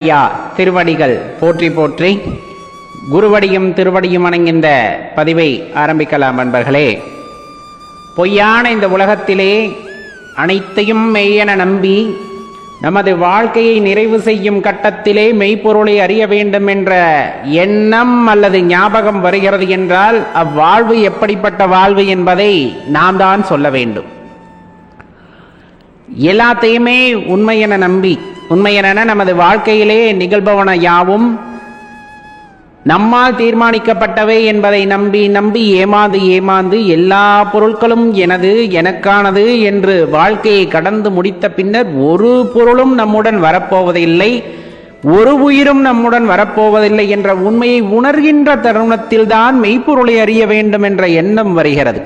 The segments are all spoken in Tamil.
ஐயா திருவடிகள் போற்றி போற்றி குருவடியும் திருவடியும் வணங்கின்ற பதிவை ஆரம்பிக்கலாம் நண்பர்களே பொய்யான இந்த உலகத்திலே அனைத்தையும் மெய்யென நம்பி நமது வாழ்க்கையை நிறைவு செய்யும் கட்டத்திலே மெய்ப்பொருளை அறிய வேண்டும் என்ற எண்ணம் அல்லது ஞாபகம் வருகிறது என்றால் அவ்வாழ்வு எப்படிப்பட்ட வாழ்வு என்பதை நாம் தான் சொல்ல வேண்டும். எல்லாத்தையுமே உண்மை என நம்பி உண்மை என நமது வாழ்க்கையிலே நிகழ்பவன யாவும் நம்மால் தீர்மானிக்கப்பட்டவை என்பதை நம்பி நம்பி ஏமாந்து ஏமாந்து எல்லா பொருட்களும் எனது எனக்கானது என்று வாழ்க்கையை கடந்து முடித்த பின்னர் ஒரு பொருளும் நம்முடன் வரப்போவதில்லை ஒரு உயிரும் நம்முடன் வரப்போவதில்லை என்ற உண்மையை உணர்கின்ற தருணத்தில்தான் மெய்ப்பொருளை அறிய வேண்டும் என்ற எண்ணம் வருகிறது.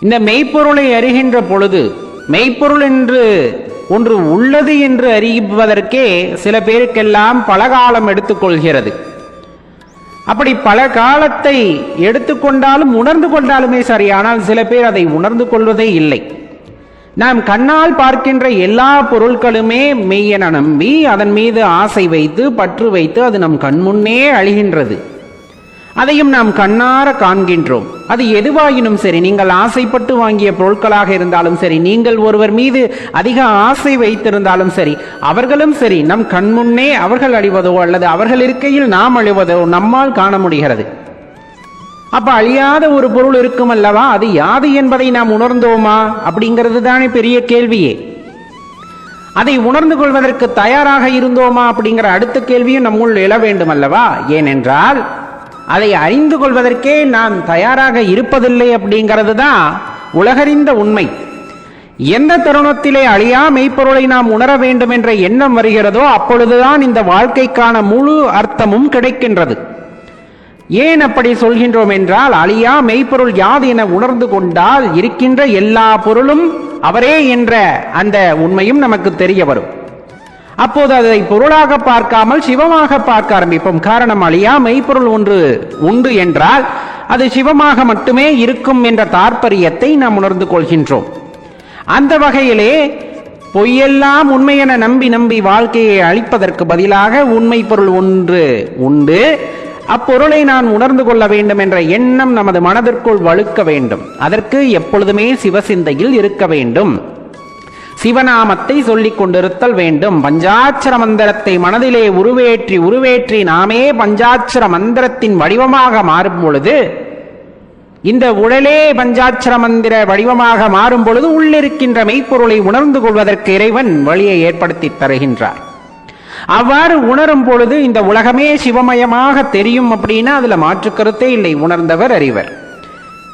இந்த மெய்ப்பொருளை அறிகின்ற பொழுது மெய்ப்பொருள் என்று ஒன்று உள்ளது என்று அறிவிப்பதற்கே சில பேருக்கெல்லாம் பல காலம் எடுத்துக்கொள்கிறது. அப்படி பல காலத்தை எடுத்துக்கொண்டாலும் உணர்ந்து கொண்டாலுமே சரி ஆனால் சில பேர் அதை உணர்ந்து கொள்வதே இல்லை. நாம் கண்ணால் பார்க்கின்ற எல்லா பொருட்களுமே மெய்யென நம்பி அதன் மீது ஆசை வைத்து பற்று வைத்து அது நம் கண்முன்னே அழிகின்றது. அதையும் நாம் கண்ணார காண்கின்றோம். அது எதுவாயினும் சரி நீங்கள் ஆசைப்பட்டு வாங்கிய பொருட்களாக இருந்தாலும் சரி நீங்கள் ஒருவர் மீது அதிக ஆசை வைத்திருந்தாலும் சரி அவர்களும் சரி நம் கண்முன்னே அவர்கள் அழிவதோ அல்லது அவர்கள் இருக்கையில் நாம் அழிவதோ நம்மால் காண முடிகிறது. அப்ப அழியாத ஒரு பொருள் இருக்கும் அல்லவா? அது யாது என்பதை நாம் உணர்ந்தோமா? அப்படிங்கிறது தானே பெரிய கேள்வியே. அதை உணர்ந்து கொள்வதற்கு தயாராக இருந்தோமா அப்படிங்கிற அடுத்த கேள்வியும் நம்முள் எழ வேண்டும் அல்லவா? ஏனென்றால் அதை அறிந்து கொள்வதற்கே நாம் தயாராக இருப்பதில்லை அப்படிங்கிறது தான் உலகறிந்த உண்மை. எந்த தருணத்திலே அழியா மெய்ப்பொருளை நாம் உணர வேண்டும் என்ற எண்ணம் வருகிறதோ அப்பொழுதுதான் இந்த வாழ்க்கைக்கான முழு அர்த்தமும் கிடைக்கின்றது. ஏன் அப்படி சொல்கின்றோம் என்றால் அழியா மெய்ப்பொருள் யாது என உணர்ந்து கொண்டால் இருக்கின்ற எல்லா பொருளும் அவரே என்ற அந்த உண்மையும் நமக்கு தெரிய வரும். அப்போது அதை பொருளாக பார்க்காமல் சிவமாக பார்க்க ஆரம்பிப்போம். காரணம் அழியா மெய்ப்பொருள் ஒன்று உண்டு என்றால் அது சிவமாக மட்டுமே இருக்கும் என்ற தாற்பரியத்தை நாம் உணர்ந்து கொள்கின்றோம். அந்த வகையிலே பொய்யெல்லாம் உண்மை என நம்பி நம்பி வாழ்க்கையை அழிப்பதற்கு பதிலாக உண்மை பொருள் ஒன்று உண்டு. அப்பொருளை நான் உணர்ந்து கொள்ள வேண்டும் என்ற எண்ணம் நமது மனதிற்குள் வழுக்க வேண்டும். அதற்கு எப்பொழுதுமே சிவசிந்தையில் இருக்க வேண்டும். சிவநாமத்தை சொல்லிக் கொண்டிருத்தல் வேண்டும். பஞ்சாட்சர மந்திரத்தை மனதிலே உருவேற்றி உருவேற்றி நாமே பஞ்சாட்சர மந்திரத்தின் வடிவமாக மாறும் பொழுது இந்த உடலே பஞ்சாட்சர மந்திர வடிவமாக மாறும் பொழுது உள்ளிருக்கின்ற மெய்ப்பொருளை உணர்ந்து கொள்வதற்கு இறைவன் வழியை ஏற்படுத்தி தருகின்றார். அவ்வாறு உணரும் பொழுது இந்த உலகமே சிவமயமாக தெரியும் அப்படின்னா அதுல மாற்று கருத்தே இல்லை உணர்ந்தவர் அறிவர்.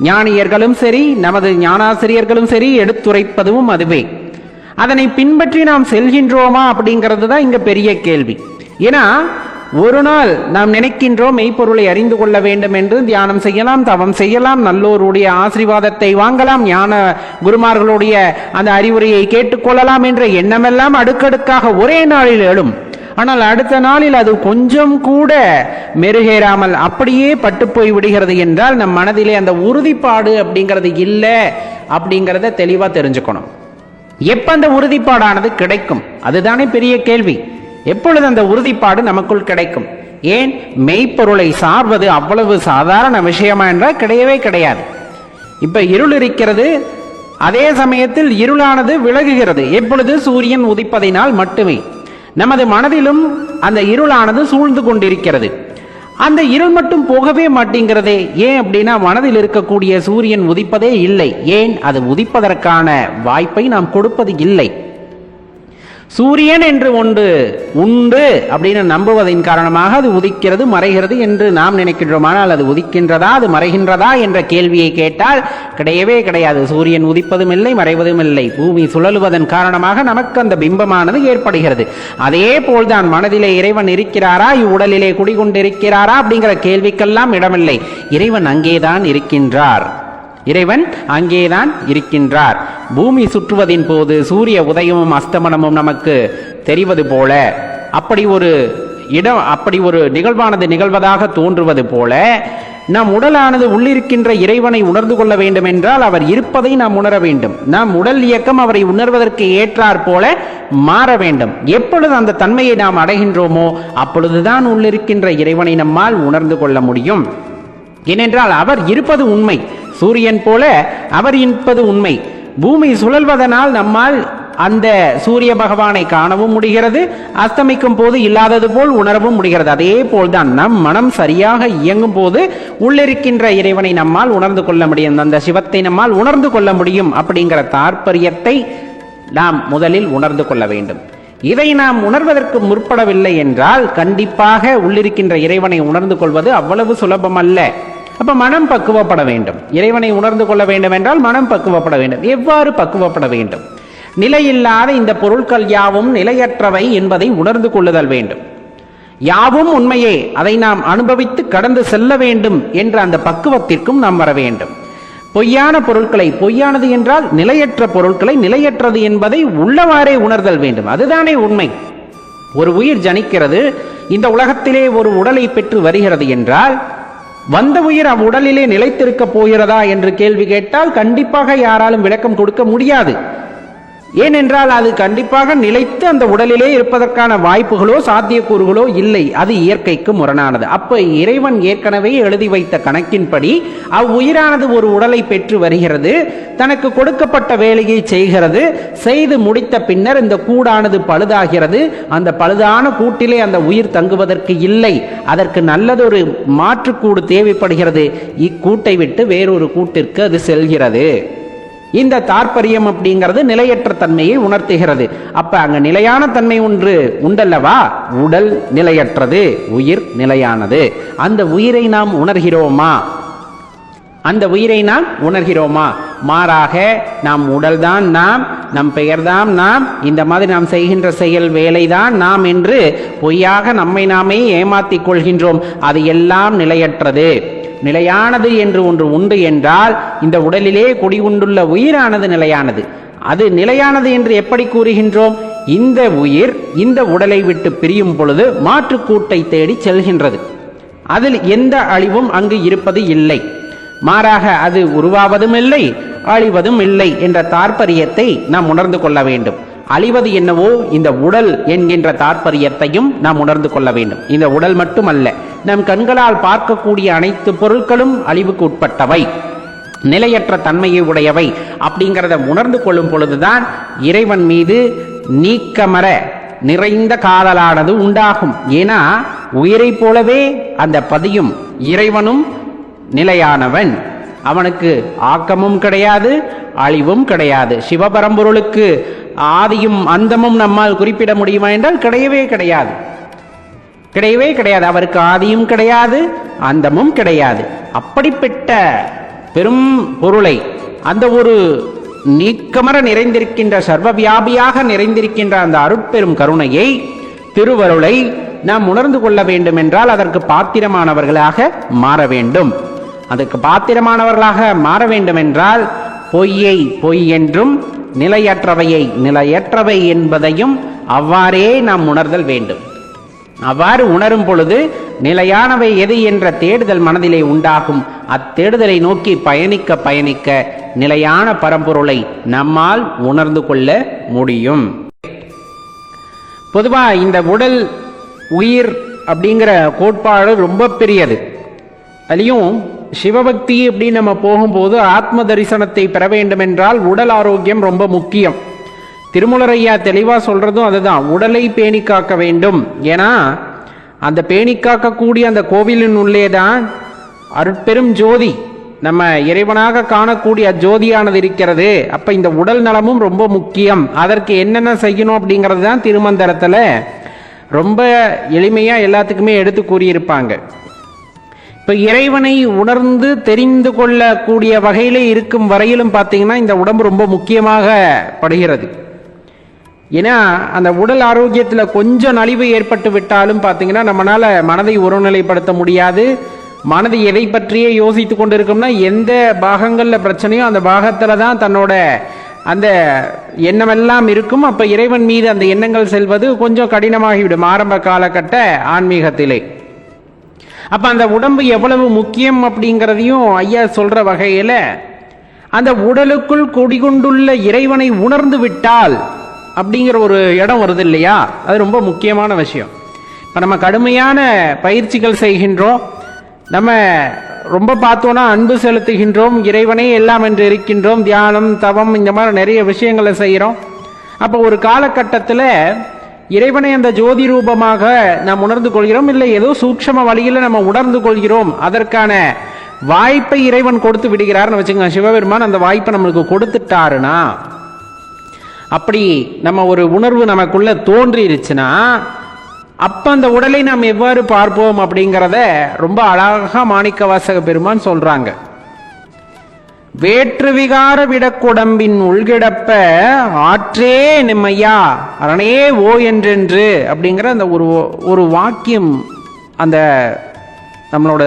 ஞானியர்களும் சரி நமது ஞானாசிரியர்களும் சரி எடுத்துரைப்பதும் அதுவே. அதனை பின்பற்றி நாம் செல்கின்றோமா அப்படிங்கிறது தான் இங்கே பெரிய கேள்வி. ஏன்னா ஒரு நாள் நாம் நினைக்கின்றோம் மெய்ப்பொருளை அறிந்து கொள்ள வேண்டும் என்று தியானம் செய்யலாம் தவம் செய்யலாம் நல்லோருடைய ஆசீர்வாதத்தை வாங்கலாம் ஞான குருமார்களுடைய அந்த அறிவுரையை கேட்டுக்கொள்ளலாம் என்ற எண்ணமெல்லாம் அடுக்கடுக்காக ஒரே நாளில் எழும். ஆனால் அடுத்த நாளில் அது கொஞ்சம் கூட மெருகேறாமல் அப்படியே பட்டு போய் விடுகிறது என்றால் நம் மனதிலே அந்த உறுதிப்பாடு அப்படிங்கிறது இல்லை அப்படிங்கிறத தெளிவாக தெரிஞ்சுக்கணும். எப்ப அந்த உறுதிப்பாடானது கிடைக்கும்? அதுதானே பெரிய கேள்வி. எப்பொழுது அந்த உறுதிப்பாடு நமக்குள் கிடைக்கும்? ஏன்? மெய்ப்பொருளை சார்வது அவ்வளவு சாதாரண விஷயமா என்றால் கிடையவே கிடையாது. இப்ப இருள் இருக்கிறது அதே சமயத்தில் இருளானது விலகுகிறது. எப்பொழுது? சூரியன் உதிப்பதினால் மட்டுமே. நமது மனதிலும் அந்த இருளானது சூழ்ந்து கொண்டிருக்கிறது. அந்த இருள் மட்டும் போகவே மாட்டேங்கிறதே. ஏன் அப்படின்னா மனதில் இருக்கக்கூடிய சூரியன் உதிப்பதே இல்லை. ஏன்? அது உதிப்பதற்கான வாய்ப்பை நாம் கொடுப்பது இல்லை. சூரியன் என்று ஒன்று உண்டு அப்படின்னு நம்புவதன் காரணமாக அது உதிக்கிறது மறைகிறது என்று நாம் நினைக்கின்றோம். ஆனால் அது உதிக்கின்றதா அது மறைகின்றதா என்ற கேள்வியை கேட்டால் கிடையவே கிடையாது. சூரியன் உதிப்பதும் இல்லை மறைவதும் இல்லை. பூமி சுழலுவதன் காரணமாக நமக்கு அந்த பிம்பமானது ஏற்படுகிறது. அதே போல்தான் மனதிலே இறைவன் இருக்கிறாரா இவ்வுடலிலே குடிகொண்டிருக்கிறாரா அப்படிங்கிற கேள்விக்கெல்லாம் இடமில்லை. இறைவன் அங்கேதான் இருக்கின்றார். இறைவன் அங்கேதான் இருக்கின்றார். பூமி சுற்றுவதின் போது சூரிய உதயமும் அஸ்தமனமும் நமக்கு தெரிவது போல அப்படி ஒரு இடம் அப்படி ஒரு நிகழ்வானது நிகழ்வதாக தோன்றுவது போல நம் உடலானது உள்ளிருக்கின்ற இறைவனை உணர்ந்து கொள்ள வேண்டும் என்றால் அவர் இருப்பதை நாம் உணர வேண்டும். நம் உடல் இயக்கம் அவரை உணர்வதற்கு ஏற்றாற் போல மாற வேண்டும். எப்பொழுது அந்த தன்மையை நாம் அடைகின்றோமோ அப்பொழுதுதான் உள்ளிருக்கின்ற இறைவனை நம்மால் உணர்ந்து கொள்ள முடியும். ஏனென்றால் அவர் இருப்பது உண்மை. சூரியன் போல அவர் இருப்பது உண்மை. பூமி சுழல்வதனால் நம்மால் அந்த சூரிய பகவானை காணவும் முடிகிறது அஸ்தமிக்கும் போது இல்லாதது போல் உணரவும் முடிகிறது. அதே போல்தான் நம் மனம் சரியாக இயங்கும் போது உள்ளிருக்கின்ற இறைவனை நம்மால் உணர்ந்து கொள்ள முடியும். அந்த சிவத்தை நம்மால் உணர்ந்து கொள்ள முடியும் அப்படிங்கிற தாற்பயத்தை நாம் முதலில் உணர்ந்து கொள்ள வேண்டும். இதை நாம் உணர்வதற்கு முற்படவில்லை என்றால் கண்டிப்பாக உள்ளிருக்கின்ற இறைவனை உணர்ந்து கொள்வது அவ்வளவு சுலபமல்ல. அப்போ மனம் பக்குவப்பட வேண்டும். இறைவனை உணர்ந்து கொள்ள வேண்டும் என்றால் மனம் பக்குவப்பட வேண்டும். எவ்வாறு பக்குவப்பட வேண்டும்? நிலையில்லாத இந்த பொருட்கள் யாவும் நிலையற்றவை என்பதை உணர்ந்து கொள்ளுதல் வேண்டும். யாவும் உண்மையே அதை நாம் அனுபவித்து கடந்து செல்ல வேண்டும் என்ற அந்த பக்குவத்திற்கும் நாம் வர வேண்டும். பொய்யான பொருட்களை பொய்யானது என்றால் நிலையற்ற பொருட்களை நிலையற்றது என்பதை உள்ளவாறே உணர்தல் வேண்டும். அதுதானே உண்மை. ஒரு உயிர் ஜனிக்கிறது இந்த உலகத்திலே ஒரு உடலை பெற்று வருகிறது என்றால் வந்த உயிர் அவ்வுடலிலே நிலைத்திருக்க போகிறதா என்று கேள்வி கேட்டால் கண்டிப்பாக யாராலும் விளக்கம் கொடுக்க முடியாது. ஏனென்றால் அது கண்டிப்பாக நிலைத்து அந்த உடலிலே இருப்பதற்கான வாய்ப்புகளோ சாத்தியக்கூறுகளோ இல்லை. அது இயற்கைக்கு முரணானது. அப்ப இறைவன் ஏற்கனவே எழுதி வைத்த கணக்கின்படி அவ்வுயிரானது ஒரு உடலை பெற்று வருகிறது தனக்கு கொடுக்கப்பட்ட வேலையை செய்கிறது செய்து முடித்த பின்னர் இந்த கூடானது பழுதாகிறது. அந்த பழுதான கூட்டிலே அந்த உயிர் தங்குவதற்கு இல்லை. அதற்கு நல்லதொரு மாற்றுக்கூடு தேவைப்படுகிறது. இக்கூட்டை விட்டு வேறொரு கூட்டிற்கு அது செல்கிறது. இந்த தாற்பயம் அப்படிங்கிறது நிலையற்ற தன்மையை உணர்த்துகிறது. அப்ப அங்க நிலையான தன்மை ஒன்று உண்டல்லவா? உடல் நிலையற்றது உயிர் நிலையானது. அந்த உயிரை நாம் உணர்கிறோமா? அந்த உயிரை நாம் உணர்கிறோமா? மாறாக நாம் உடல்தான் நாம் நம் பெயர்தான் நாம் இந்த மாதிரி நாம் செய்கின்ற செயல் வேலைதான் நாம் என்று பொய்யாக நம்மை நாமே ஏமாத்திக் கொள்கின்றோம். அது எல்லாம் நிலையற்றது. நிலையானது என்று ஒன்று உண்டு என்றால் இந்த உடலிலே குடிகொண்டுள்ள உயிரானது நிலையானது. அது நிலையானது என்று எப்படி கூறுகின்றோம்? இந்த உயிர் இந்த உடலை விட்டு பிரியும் பொழுது மாற்றுக்கூட்டை தேடி செல்கின்றது. அதில் எந்த அழிவும் அங்கு இருப்பது இல்லை. மாறாக அது உருவாவதும் இல்லை அழிவதும் இல்லை என்ற தாற்பரியத்தை நாம் உணர்ந்து கொள்ள வேண்டும். அழிவது என்னவோ இந்த உடல் என்கின்ற தாற்பயத்தையும் நாம் உணர்ந்து கொள்ள வேண்டும். இந்த உடல் மட்டுமல்ல நம் கண்களால் பார்க்கக்கூடிய அனைத்து பொருட்களும் அழிவுக்கு உட்பட்டவை. நிலையற்ற தன்மையை உடையவை அப்படிங்கிறத உணர்ந்து கொள்ளும் பொழுதுதான் இறைவன் மீது நீக்கமர நிறைந்த காதலானது உண்டாகும். ஏன்னா உயிரைப் போலவே அந்த பதியும் இறைவனும் நிலையானவன். அவனுக்கு ஆக்கமும் கிடையாது அழிவும் கிடையாது. சிவபரம்பொருளுக்கு ஆதியும் அந்தமும் நம்மால் குறிப்பிட முடியுமா என்றால் கிடையவே கிடையாது. கிடையவே கிடையாது. அவருக்கு ஆதியும் கிடையாது அந்தமும் கிடையாது. அப்படிப்பட்ட பெரும் பொருளை அந்த ஒரு நீக்கமர நிறைந்திருக்கின்ற சர்வவியாபியாக நிறைந்திருக்கின்ற அந்த அருட்பெரும் கருணையை திருவருளை நாம் உணர்ந்து கொள்ள வேண்டும் என்றால் அதற்கு பாத்திரமானவர்களாக மாற வேண்டும். அதற்கு பாத்திரமானவர்களாக மாற வேண்டும் என்றால் பொய்யை பொய் என்றும் நிலையற்றவையை நிலையற்றவை என்பதையும் அவ்வாறே நாம் உணர்தல் வேண்டும். அவ்வாறு உணரும் பொழுது நிலையானவை எது என்ற தேடுதல் மனதிலே உண்டாகும். அத்தேடுதலை நோக்கி பயணிக்க பயணிக்க நிலையான பரம்பொருளை நம்மால் உணர்ந்து கொள்ள முடியும். பொதுவாக இந்த உடல் உயிர் அப்படிங்கிற கோட்பாடு ரொம்ப பெரியது. அதுலேயும் சிவபக்தி அப்படின்னு நம்ம போகும்போது ஆத்ம தரிசனத்தை பெற வேண்டும் என்றால் உடல் ஆரோக்கியம் ரொம்ப முக்கியம். திருமுலரையா தெளிவாக சொல்றதும் அதுதான். உடலை பேணி காக்க வேண்டும். ஏன்னா அந்த பேணி காக்கக்கூடிய அந்த கோவிலின் உள்ளே தான் அருட்பெரும் ஜோதி. நம்ம இறைவனாக காணக்கூடிய ஜோதியானது இருக்கிறது. அப்போ இந்த உடல் நலமும் ரொம்ப முக்கியம். அதற்கு என்னென்ன செய்யணும் அப்படிங்கிறது தான் திருமந்திரத்தில் ரொம்ப எளிமையாக எல்லாத்துக்குமே எடுத்து கூறியிருப்பாங்க. இப்போ இறைவனை உணர்ந்து தெரிந்து கொள்ளக்கூடிய வகையிலே இருக்கும் வரையிலும் பார்த்தீங்கன்னா இந்த உடம்பு ரொம்ப முக்கியமாக படுகிறது. ஏன்னா அந்த உடல் ஆரோக்கியத்தில் கொஞ்சம் நலிவு ஏற்பட்டு விட்டாலும் பார்த்தீங்கன்னா நம்மளால் மனதை ஒருநிலைப்படுத்த முடியாது. மனது எதை பற்றியே யோசித்து கொண்டு இருக்கோம்னா எந்த பாகங்களில் பிரச்சனையோ அந்த பாகத்தில் தான் தன்னோட அந்த எண்ணமெல்லாம் இருக்கும். அப்போ இறைவன் மீது அந்த எண்ணங்கள் செல்வது கொஞ்சம் கடினமாகிவிடும். ஆரம்ப காலகட்ட ஆன்மீகத்திலே. அப்போ அந்த உடம்பு எவ்வளவு முக்கியம் அப்படிங்கிறதையும் ஐயா சொல்கிற வகையில் அந்த உடலுக்குள் குடிகொண்டுள்ள இறைவனை உணர்ந்து விட்டால் அப்படிங்கிற ஒரு இடம் வருது இல்லையா? அது ரொம்ப முக்கியமான விஷயம். இப்போ நம்ம கடுமையான பயிற்சிகள் செய்கின்றோம். நம்ம ரொம்ப பார்த்தோன்னா அன்பு செலுத்துகின்றோம். இறைவனே எல்லாம் என்று இருக்கின்றோம். தியானம் தவம் இந்த மாதிரி நிறைய விஷயங்களை செய்கிறோம் அப்போ ஒரு காலகட்டத்தில் இறைவனை அந்த ஜோதி ரூபமாக நாம் உணர்ந்து கொள்கிறோம் இல்லை ஏதோ சூட்சம வழியில் நம்ம உணர்ந்து கொள்கிறோம். அதற்கான வாய்ப்பை இறைவன் கொடுத்து விடுகிறார்னு வச்சுக்கோங்க. சிவபெருமான் அந்த வாய்ப்பை நம்மளுக்கு கொடுத்துட்டாருன்னா அப்படி நம்ம ஒரு உணர்வு நமக்குள்ள தோன்றிருச்சுன்னா அப்போ அந்த உடலை நாம் எவ்வாறு பார்ப்போம் அப்படிங்கிறத ரொம்ப அழகா மாணிக்க வாசக பெருமான் சொல்கிறாங்க வேற்று விகார விடக்குடம்பின் உள்கிடப்ப ஆற்றே நிம்மையா அரணே ஓ என்றென்று அப்படிங்கிற அந்த ஒரு ஒரு வாக்கியம் அந்த நம்மளோட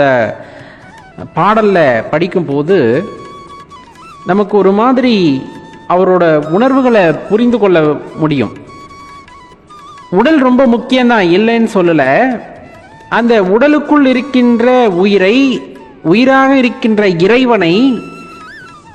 பாடலில் படிக்கும்போது நமக்கு ஒரு மாதிரி அவரோட உணர்வுகளை புரிந்து கொள்ள முடியும். உடல் ரொம்ப முக்கியம்தான் இல்லைன்னு சொல்லலை. அந்த உடலுக்குள் இருக்கின்ற உயிரை உயிராக இருக்கின்ற இறைவனை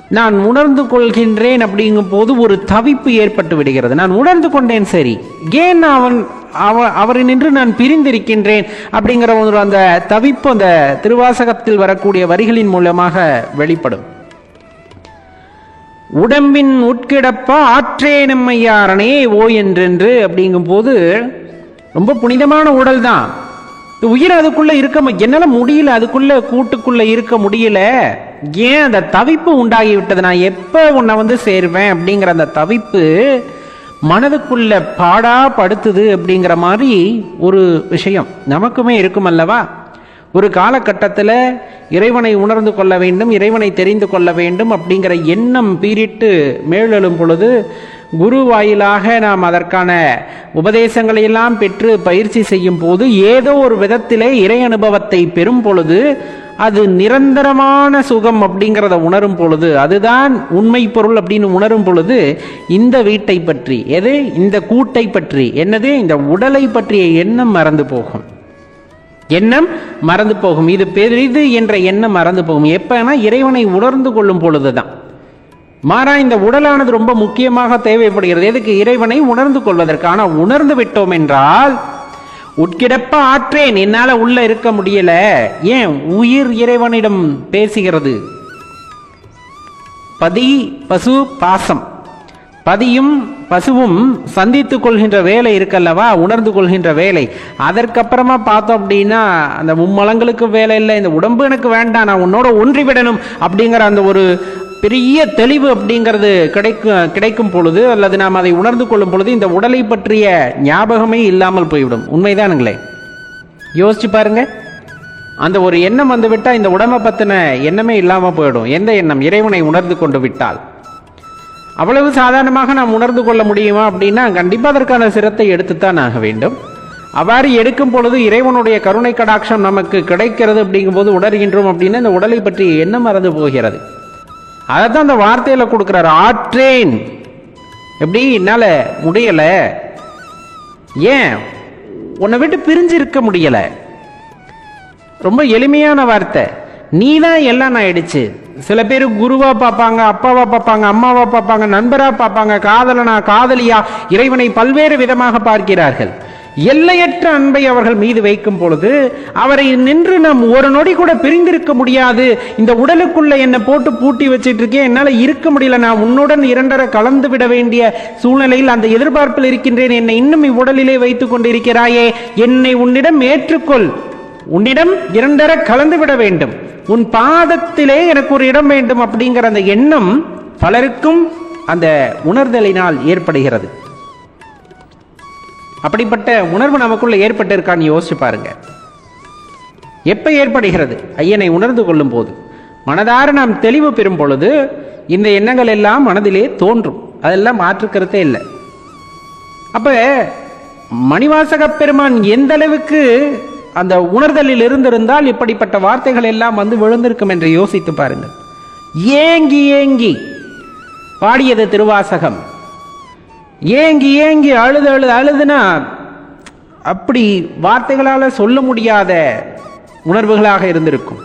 நான் உணர்ந்து கொள்கின்றேன் அப்படிங்கும் போது ஒரு தவிப்பு ஏற்பட்டு விடுகிறது. நான் உணர்ந்து கொண்டேன் சரி. ஏன் அவன் அவ அவரை நின்று நான் பிரிந்திருக்கின்றேன் அப்படிங்கிற ஒரு அந்த தவிப்பு அந்த திருவாசகத்தில் வரக்கூடிய வரிகளின் மூலமாக வெளிப்படும். உடம்பின் உட்கிடப்ப ஆற்றே நம்மையாரனே ஓ என்றென்று அப்படிங்கும் போது ரொம்ப புனிதமான உடல் தான். உயிர் அதுக்குள்ள இருக்க என்னால் முடியல அதுக்குள்ள கூட்டுக்குள்ள இருக்க முடியல. ஏன் அந்த தவிப்பு உண்டாகிவிட்டது? நான் எப்போ உன்னை வந்து சேருவேன் அப்படிங்கிற அந்த தவிப்பு மனதுக்குள்ள பாடா படுத்துது அப்படிங்கிற மாதிரி ஒரு விஷயம் நமக்குமே இருக்கும் அல்லவா ஒரு காலகட்டத்தில் இறைவனை உணர்ந்து கொள்ள வேண்டும் இறைவனை தெரிந்து கொள்ள வேண்டும் அப்படிங்கிற எண்ணம் பீரிட்டு மேலெழும் பொழுது குரு வாயிலாக நாம் அதற்கான உபதேசங்களை எல்லாம் பெற்று பயிற்சி செய்யும் போது ஏதோ ஒரு விதத்திலே இறை அனுபவத்தை பெறும் பொழுது அது நிரந்தரமான சுகம் அப்படிங்கிறத உணரும் பொழுது அதுதான் உண்மை பொருள் அப்படின்னு உணரும் பொழுது இந்த வீட்டை பற்றி எது? இந்த கூட்டை பற்றி என்னது? இந்த உடலை பற்றிய எண்ணம் மறந்து போகும். எண்ணம் மறந்து போகும். இது பெரிது என்ற எண்ணம் மறந்து போகும். எப்பனா இறைவனை உணர்ந்து கொள்ளும் பொழுதுதான். மாறா இந்த உடலானது ரொம்ப முக்கியமாக தேவைப்படுகிறது. எதுக்கு? இறைவனை உணர்ந்து கொள்வதற்கான உணர்ந்து விட்டோம் என்றால் உட்கிடப்ப ஆற்றேன் என்னால உள்ள இருக்க முடியல. ஏன் உயிர் இறைவனிடம் பேசுகிறது? பதி பசு பாசம். பதியும் பசுவும் சந்தித்து கொள்கின்ற வேலை இருக்கல்லவா? உணர்ந்து கொள்கின்ற வேலை. அதற்கப்புறமா பார்த்தோம் அப்படின்னா அந்த மும்மலங்களுக்கு வேலை இல்லை இந்த உடம்பு எனக்கு வேண்டாம் நான் உன்னோட ஒன்றி விடணும் அப்படிங்கிற அந்த ஒரு பெரிய தெளிவு அப்படிங்கிறது கிடைக்கும் கிடைக்கும் பொழுது அல்லது நாம் அதை உணர்ந்து கொள்ளும் பொழுது இந்த உடலை பற்றிய ஞாபகமே இல்லாமல் போய்விடும். உண்மைதானுங்களே? யோசிச்சு பாருங்க. அந்த ஒரு எண்ணம் வந்துவிட்டால் இந்த உடம்பை பற்றின எண்ணமே இல்லாமல் போயிடும். எந்த எண்ணம்? இறைவனை உணர்ந்து கொண்டு விட்டால். அவ்வளவு சாதாரணமாக நாம் உணர்ந்து கொள்ள முடியுமா அப்படின்னா கண்டிப்பாக அதற்கான சிரத்தை எடுத்துத்தான் ஆக வேண்டும். அவ்வாறு எடுக்கும் பொழுது இறைவனுடைய கருணை கடாட்சம் நமக்கு கிடைக்கிறது அப்படிங்கும்போது உணர்கின்றோம் அப்படின்னா இந்த உடலை பற்றி எண்ணம் மறந்து போகிறது. அதை தான் அந்த வார்த்தையில் கொடுக்கிறாரு ஆற்றேன் எப்படி? என்னால் முடியலை. ஏன்? உன்னை விட்டு பிரிஞ்சு இருக்க முடியலை. ரொம்ப எளிமையான வார்த்தை. நீ தான் எல்லாம் ஆயிடுச்சு. சில பேர் குருவா பார்ப்பாங்க அப்பாவா பார்ப்பாங்க அம்மாவா பார்ப்பாங்க நண்பரா பார்ப்பாங்க காதலனா காதலியா இறைவனை பல்வேறு விதமாக பார்க்கிறார்கள். எல்லையற்ற அன்பை அவர்கள் மீது வைக்கும் பொழுது அவரை நின்று நாம் ஒரு நொடி கூட பிரிந்திருக்க முடியாது. இந்த உடலுக்குள்ள என்னை போட்டு பூட்டி வச்சிட்டு இருக்கேன் என்னால் இருக்க முடியல. நான் உன்னுடன் இரண்டரை கலந்து விட வேண்டிய சூழ்நிலையில் அந்த எதிர்பார்ப்பில் இருக்கின்றேன். என்னை இன்னும் இவ்வுடலிலே வைத்துக் கொண்டிருக்கிறாயே. என்னை உன்னிடம் ஏற்றுக்கொள். உன்னிடம் இரண்டர கலந்து விட வேண்டும். உன் பாதத்திலே எனக்கு ஒரு இடம் வேண்டும் அப்படிங்கிற அந்த எண்ணம் பலருக்கும் அந்த உணர்தலினால் ஏற்படுகிறது. அப்படிப்பட்ட உணர்வு நமக்குள்ளே ஏற்பட்டிருக்கான்னு யோசிச்சு பாருங்க. எப்போ ஏற்படுகிறது? ஐயனை உணர்ந்து கொள்ளும் போது மனதார நாம் தெளிவு பெறும் பொழுது இந்த எண்ணங்கள் எல்லாம் மனதிலே தோன்றும். அதெல்லாம் மாற்றுக்கிறதே இல்லை. அப்போ மணிவாசக பெருமான் எந்த அளவுக்கு அந்த உணர்தலில் இருந்திருந்தால் இப்படிப்பட்ட வார்த்தைகள் எல்லாம் வந்து விழுந்திருக்கும் என்று யோசித்து பாருங்கள். ஏங்கி ஏங்கி பாடியது திருவாசகம். ஏங்கி ஏங்கி அழுது அழுது அழுதுனா அப்படி வார்த்தைகளால் சொல்ல முடியாத உணர்வுகளாக இருந்திருக்கும்.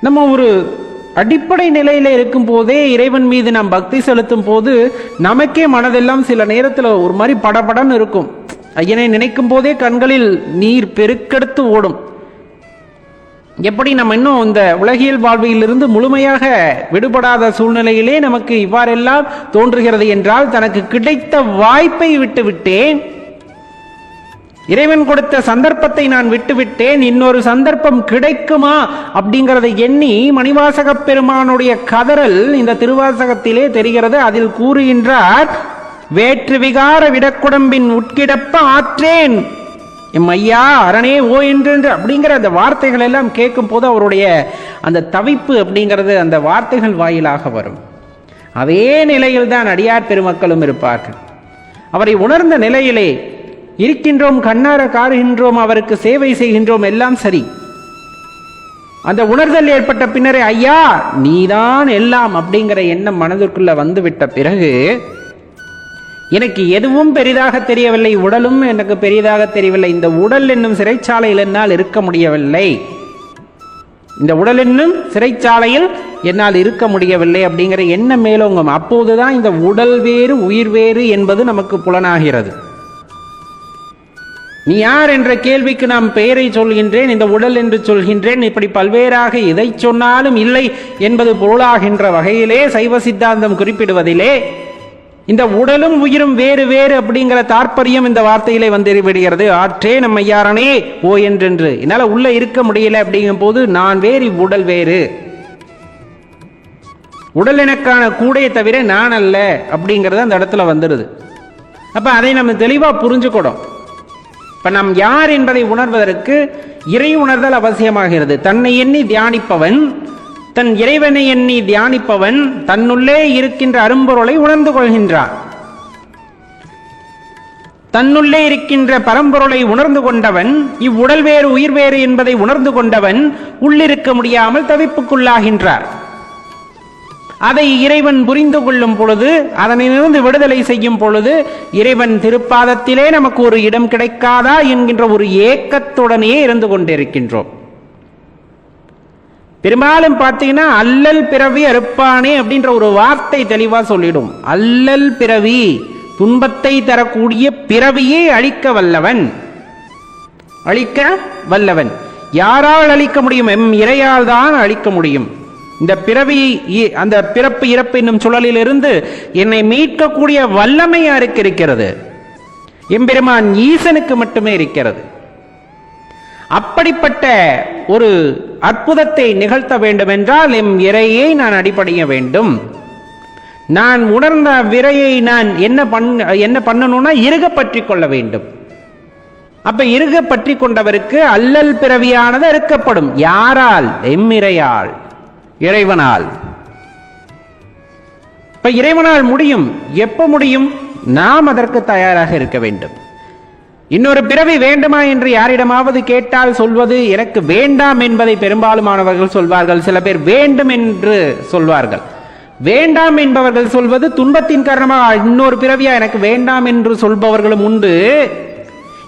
நம்ம ஒரு அடிப்படை நிலையில் இருக்கும் போதே இறைவன் மீது நாம் பக்தி செலுத்தும் போது நமக்கே மனதெல்லாம் சில நேரத்தில் ஒரு மாதிரி படபடன்னு இருக்கும். ஐயனை நினைக்கும் போதே கண்களில் நீர் பெருக்கெடுத்து ஓடும். எப்படி நம்ம இன்னும் இந்த உலகியல் வாழ்வியிலிருந்து முழுமையாக விடுபடாத சூழ்நிலையிலே நமக்கு இவ்வாறெல்லாம் தோன்றுகிறது என்றால் தனக்கு கிடைத்த வாய்ப்பை விட்டுவிட்டேன். இறைவன் கொடுத்த சந்தர்ப்பத்தை நான் விட்டுவிட்டேன். இன்னொரு சந்தர்ப்பம் கிடைக்குமா அப்படிங்கிறதை எண்ணி மணிவாசக பெருமானுடைய கதறல் இந்த திருவாசகத்திலே தெரிகிறது. அதில் கூறுகின்றார் வேற்று விகார விடக்குடம்பின் உட்கிடப்ப ஆற்றேன். எம் ஐயா அரணே ஓ என்று அப்படிங்கிற அந்த வார்த்தைகள் எல்லாம் கேட்கும் போது அவருடைய அந்த தவிப்பு அப்படிங்கிறது அந்த வார்த்தைகள் வாயிலாக வரும். அதே நிலையில் தான் அடியார் பெருமக்களும் இருப்பார்கள். அவரை உணர்ந்த நிலையிலே இருக்கின்றோம் கண்ணார காருகின்றோம் அவருக்கு சேவை செய்கின்றோம் எல்லாம் சரி. அந்த உணர்தல் ஏற்பட்ட பின்னரே ஐயா நீதான் எல்லாம் அப்படிங்கிற எண்ணம் மனதிற்குள்ள வந்துவிட்ட பிறகு எனக்கு எதுவும் பெரிதாக தெரியவில்லை உடலும் எனக்கு பெரிதாக தெரியவில்லை. இந்த உடல் என்னும் சிறைச்சாலையில் என்னால் இருக்க முடியவில்லை. இந்த உடல் என்னும் சிறைச்சாலையில் என்னால் இருக்க முடியவில்லை அப்படிங்கிற எண்ணம் மேலோங்கும். அப்போதுதான் இந்த உடல் வேறு உயிர் வேறு என்பது நமக்கு புலனாகிறது. நீ யார் என்ற கேள்விக்கு நாம் பெயரை சொல்கின்றேன் இந்த உடல் என்று சொல்கின்றேன். இப்படி பல்வேறாக இதை சொன்னாலும் இல்லை என்பது பொருளாகின்ற வகையிலே சைவ சித்தாந்தம் குறிப்பிடுவதிலே இந்த உடலும் உயிரும் வேறு வேறு அப்படிங்கிற தாற்பயம் இந்த வார்த்தையிலே வந்து விடுகிறது. ஆற்றே நம்ம ஐயாரனே ஓ என்றென்று. என்னால் உள்ள இருக்க முடியல அப்படிங்கும் போது நான் வேறு உடல் வேறு. உடல் எனக்கான கூடையை தவிர நான் அல்ல அப்படிங்கிறது அந்த இடத்துல வந்துடுது. அப்ப அதை நம்ம தெளிவா புரிஞ்சுக்கணும். இப்போ நாம் யார் என்பதை உணர்வதற்கு இறை உணர்தல் அவசியமாகிறது. தன்னை எண்ணி தியானிப்பவன் தன் இறைவனை எண்ணி தியானிப்பவன் தன்னுள்ளே இருக்கின்ற அரும்பொருளை உணர்ந்து கொள்கின்றான் தன்னுள்ளே இருக்கின்ற பரம்பொருளை உணர்ந்து கொண்டவன் இவ்வுடல் வேறு உயிர் வேறு என்பதை உணர்ந்து கொண்டவன் உள்ளிருக்க முடியாமல் தவிப்புக்குள்ளாகின்றார். அதை இறைவன் புரிந்து கொள்ளும் பொழுது அதனிலிருந்து விடுதலை செய்யும் பொழுது இறைவன் திருப்பாதத்திலே நமக்கு ஒரு இடம் கிடைக்காதா என்கின்ற ஒரு ஏக்கத்துடனே இருந்து கொண்டிருக்கின்றோம். பெரும்பாலும் பார்த்தீங்கன்னா அல்லல் பிறவி அறுப்பானே அப்படின்ற ஒரு வார்த்தை தெளிவாக சொல்லிடும். அல்லல் பிறவி துன்பத்தை தரக்கூடிய பிறவியே அழிக்க வல்லவன். அழிக்க வல்லவன். யாரால் அழிக்க முடியும்? எம் இறையால் தான் அழிக்க முடியும். இந்த பிறவி இ- அந்த பிறப்பு இறப்பு என்னும் சுழலிலிருந்து என்னை மீட்கக்கூடிய வல்லமை யாருக்கு இருக்கிறது? எம்பெருமான் ஈசனுக்கு மட்டுமே இருக்கிறது. அப்படிப்பட்ட ஒரு அற்புதத்தை நிகழ்த்த வேண்டும் என்றால் எம் இறையை நான் அடிப்படைய வேண்டும். நான் உணர்ந்த விரையை நான் என்ன பண்ண என்ன பண்ணணும்னா இறுக பற்றி கொள்ள வேண்டும். அப்ப இருக பற்றி கொண்டவருக்கு அல்லல் பிறவியானது அறுக்கப்படும். யாரால்? எம்மிரையால் இறைவனால். இப்ப இறைவனால் முடியும். எப்ப முடியும்? நாம் அதற்கு தயாராக இருக்க வேண்டும். இன்னொரு பிறவி வேண்டுமா என்று யாரிடமாவது கேட்டால் சொல்வது எனக்கு வேண்டாம் என்பதை பெரும்பாலுமானவர்கள் சொல்வார்கள். சில பேர் வேண்டும் என்று சொல்வார்கள். வேண்டாம் என்பவர்கள் சொல்வது துன்பத்தின் காரணமாக இன்னொரு பிறவியா எனக்கு வேண்டாம் என்று சொல்பவர்களும் உண்டு.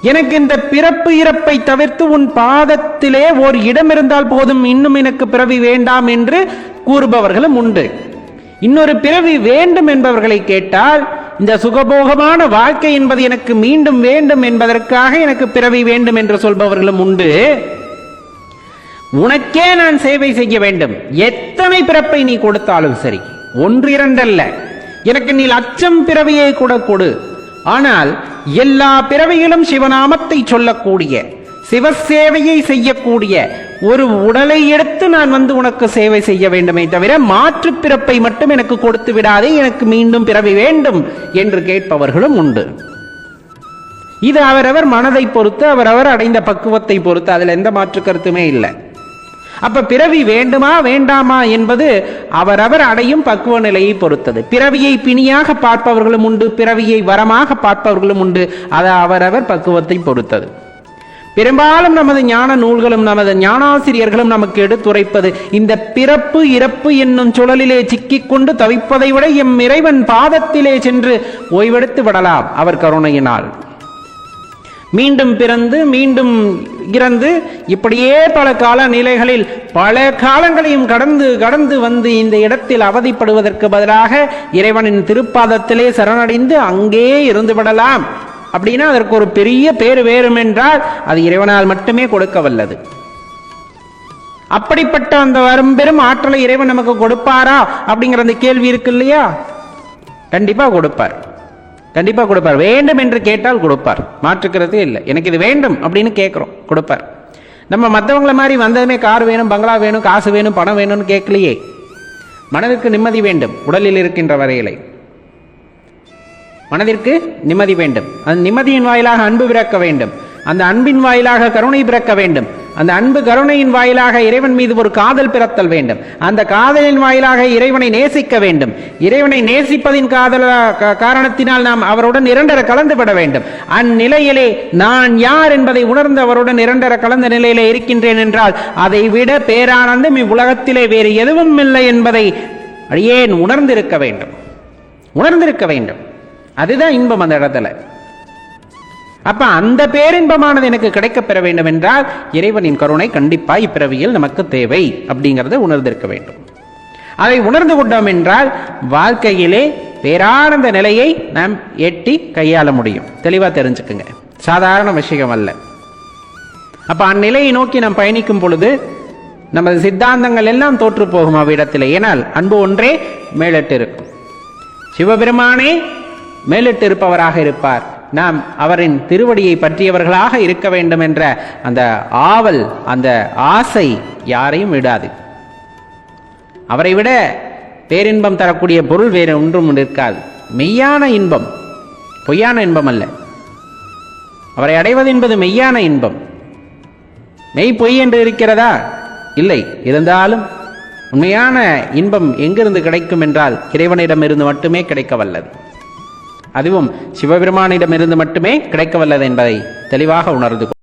எனக்கு இந்த பிறப்பு இறப்பை தவிர்த்து உன் பாதத்திலே ஒரு இடம் இருந்தால் போதும் இன்னும் எனக்கு பிறவி வேண்டாம் என்று கூறுபவர்களும் உண்டு. இன்னொரு பிறவி வேண்டும் என்பவர்களை கேட்டால் இந்த சுகபோகமான வாழ்க்கை என்பது எனக்கு மீண்டும் வேண்டும் என்பதற்காக எனக்கு பிறவி வேண்டும் என்று சொல்பவர்களும் உண்டு. உனக்கே நான் சேவை செய்ய வேண்டும். எத்தனை பிறப்பை நீ கொடுத்தாலும் சரி. ஒன்று இரண்டல்ல. எனக்கு நீ லட்சம் பிறவியை கூட கொடு. ஆனால் எல்லா பிறவிகளும் சிவநாமத்தை சொல்லக்கூடிய சிவசேவையை செய்யக்கூடிய ஒரு உடலை எடுத்து நான் வந்து உனக்கு சேவை செய்ய வேண்டுமே தவிர மாற்று பிறப்பை மட்டும் எனக்கு கொடுத்து விடாதே எனக்கு மீண்டும் பிறவி வேண்டும் என்று கேட்பவர்களும் உண்டு. இது அவரவர் மனதை பொறுத்து அவரவர் அடைந்த பக்குவத்தை பொறுத்து அதில் எந்த மாற்று கருத்துமே இல்லை. அப்ப பிறவி வேண்டுமா வேண்டாமா என்பது அவரவர் அடையும் பக்குவ நிலையை பொறுத்தது. பிறவியை பிணியாக பார்ப்பவர்களும் உண்டு பிறவியை வரமாக பார்ப்பவர்களும் உண்டு. அது அவரவர் பக்குவத்தை பொறுத்தது. பெரும்பாலும் நமது ஞான நூல்களும் நமது ஞானாசிரியர்களும் நமக்கு எடுத்துரைப்பது இந்த பிறப்பு இறப்பு என்னும் சுழலிலே சிக்கிக்கொண்டு தவிப்பதை விட எம் இறைவன் பாதத்திலே சென்று ஓய்வெடுத்து விடலாம் அவர் கருணையினால். மீண்டும் பிறந்து மீண்டும் இறந்து இப்படியே பல கால நிலைகளில் பல காலங்களையும் கடந்து கடந்து வந்து இந்த இடத்தில் அவதிப்படுவதற்கு பதிலாக இறைவனின் திருப்பாதத்திலே சரணடைந்து அங்கே இருந்து விடலாம். அப்படின்னா அதற்கு ஒரு பெரிய பேர் வேறும் என்றால் அது இறைவனால் மட்டுமே கொடுக்க வல்லது அப்படிப்பட்ட அந்த வரம்பெரும் ஆற்றலை இறைவன் நமக்கு கொடுப்பாரா? அப்படிங்கிற அந்த கேள்வி இருக்கு இல்லையா? கண்டிப்பா கொடுப்பார். கண்டிப்பா கொடுப்பார். வேண்டும் என்று கேட்டால் கொடுப்பார். மாற்றுக்கிறதே இல்லை. எனக்கு இது வேண்டும் அப்படின்னு கேட்குறோம். கொடுப்பார். நம்ம மற்றவங்கள மாதிரி வந்ததுமே கார் வேணும் பங்களா வேணும் காசு வேணும் பணம் வேணும்னு கேட்கலையே. மனதிற்கு நிம்மதி வேண்டும். உடலில் இருக்கின்ற வரையிலே. மனதிற்கு நிம்மதி வேண்டும். அந்த நிம்மதியின் வாயிலாக அன்பு பிறக்க வேண்டும். அந்த அன்பின் வாயிலாக கருணை பிறக்க வேண்டும். அந்த அன்பு கருணையின் வாயிலாக இறைவன் மீது ஒரு காதல் பிறத்தல் வேண்டும். அந்த காதலின் வாயிலாக இறைவனை நேசிக்க வேண்டும். இறைவனை நேசிப்பதின் காதல காரணத்தினால் நாம் அவருடன் இரண்டர கலந்து விட வேண்டும். அந்நிலையிலே நான் யார் என்பதை உணர்ந்து அவருடன் இரண்டர கலந்த நிலையிலே இருக்கின்றேன் என்றால் அதை விட பேரானந்தம் இவ்வுலகத்திலே வேறு எதுவும் இல்லை என்பதை அடியேன் உணர்ந்திருக்க வேண்டும்? உணர்ந்திருக்க வேண்டும். அதுதான் இன்பம் அந்த இடத்துல. அப்ப அந்த பேரின்பமானது எனக்கு கிடைக்க பெற வேண்டும் என்றால் இறைவனின் கருணை கண்டிப்பா இப்பிறவியில் நமக்கு தேவை அப்படிங்கறத உணர்ந்திருக்க வேண்டும். அதை உணர்ந்து கொண்டோம் என்றால் வாழ்க்கையிலே பேரானந்த நிலையை நாம் எட்டி கையாள முடியும். தெளிவா தெரிஞ்சுக்குங்க. சாதாரண விஷயம் அல்ல. அப்ப அந்நிலையை நோக்கி நாம் பயணிக்கும் பொழுது நமது சித்தாந்தங்கள் எல்லாம் தோற்று போகும் அவ்விடத்தில். ஏனால் அன்பு ஒன்றே மேலிட்டு இருக்கும். சிவபெருமானே மேலிட்டு இருப்பவராக இருப்பார். நாம் அவரின் திருவடியை பற்றியவர்களாக இருக்க வேண்டும் என்ற அந்த ஆவல் அந்த ஆசை யாரையும் விடாது. அவரை விட பேரின்பம் தரக்கூடிய பொருள் வேறு ஒன்றும் இருக்காது. மெய்யான இன்பம் பொய்யான இன்பம் அல்ல. அவரை அடைவது என்பது மெய்யான இன்பம். மெய் பொய் என்று இருக்கிறதா? இல்லை. இருந்தாலும் உண்மையான இன்பம் எங்கிருந்து கிடைக்கும் என்றால் இறைவனிடமிருந்து மட்டுமே கிடைக்க வல்லது அதுவும் சிவபெருமானிடமிருந்து மட்டுமே கிடைக்க வல்லது என்பதை தெளிவாக உணர்ந்து